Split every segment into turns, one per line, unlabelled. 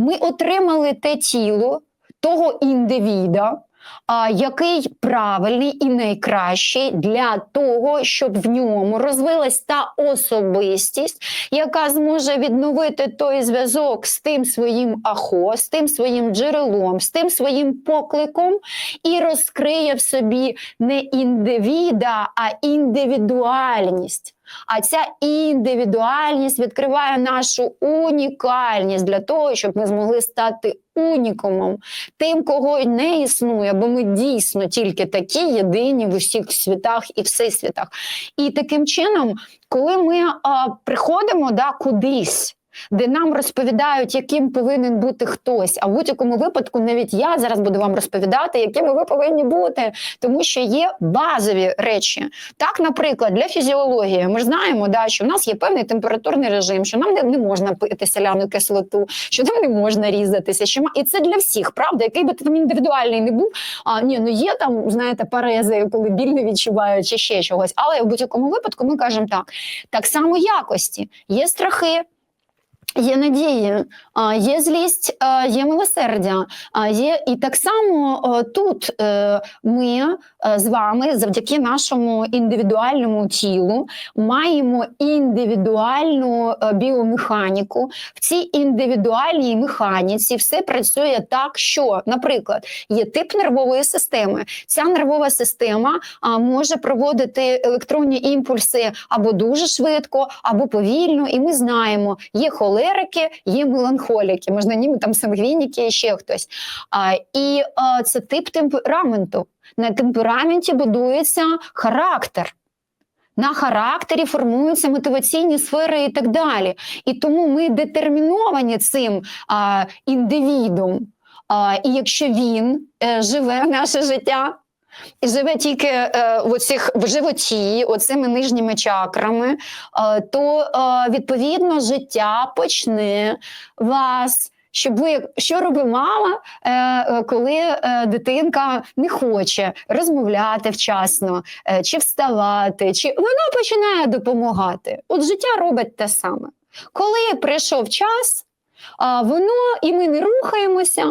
ми отримали те тіло того індивіда, який правильний і найкращий для того, щоб в ньому розвилась та особистість, яка зможе відновити той зв'язок з тим своїм ахо, з тим своїм джерелом, з тим своїм покликом, і розкриє в собі не індивіда, а індивідуальність. А ця індивідуальність відкриває нашу унікальність для того, щоб ми змогли стати унікумом, тим, кого не існує, бо ми дійсно тільки такі єдині в усіх світах і всесвітах. І таким чином, коли ми а, приходимо да, кудись. Де нам розповідають, яким повинен бути хтось, а в будь-якому випадку навіть я зараз буду вам розповідати, якими ви повинні бути, тому що є базові речі. Так, наприклад, для фізіології ми ж знаємо, да, що в нас є певний температурний режим, що нам не, не можна пити селяну кислоту, що нам не можна різатися. Що і це для всіх, правда, який би ти там індивідуальний не був. А ні, ну є там, знаєте, парези, коли біль не відчувають чи ще чогось. Але в будь-якому випадку ми кажемо так: так само якості, є страхи. Є надії, є злість, є милосердя. Є і так само тут е, ми е, з вами, завдяки нашому індивідуальному тілу, маємо індивідуальну е, біомеханіку. В цій індивідуальній механіці все працює так, що, наприклад, є тип нервової системи. Ця нервова система може проводити електронні імпульси або дуже швидко, або повільно. І ми знаємо, є холерики, є меланхоліки, можна ніби там сангвініки і ще хтось. А, і а, це тип темпераменту. На темпераменті будується характер. На характері формуються мотиваційні сфери і так далі. І тому ми детерміновані цим а, індивідом. А, і якщо він е, живе наше життя, і живе тільки е, в, оцих, в животі, оцими нижніми чакрами, е, то е, відповідно життя почне вас. Щоб ви що робить мама, е, е, коли е, дитинка не хоче розмовляти вчасно, чи вставати, чи вона починає допомагати. От життя робить те саме. Коли прийшов час, воно і ми не рухаємося,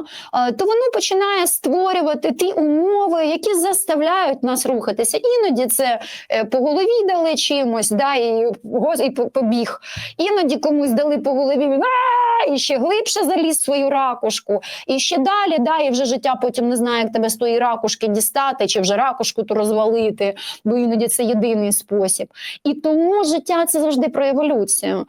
то воно починає створювати ті умови, які заставляють нас рухатися. Іноді це е, по голові дали чимось, да, і, і побіг. Іноді комусь дали по голові, «А!» і ще глибше заліз в свою ракушку. І ще далі, да, і вже життя потім не знає, як тебе з тої ракушки дістати, чи вже ракушку ту розвалити, бо іноді це єдиний спосіб. І тому життя це завжди про еволюцію.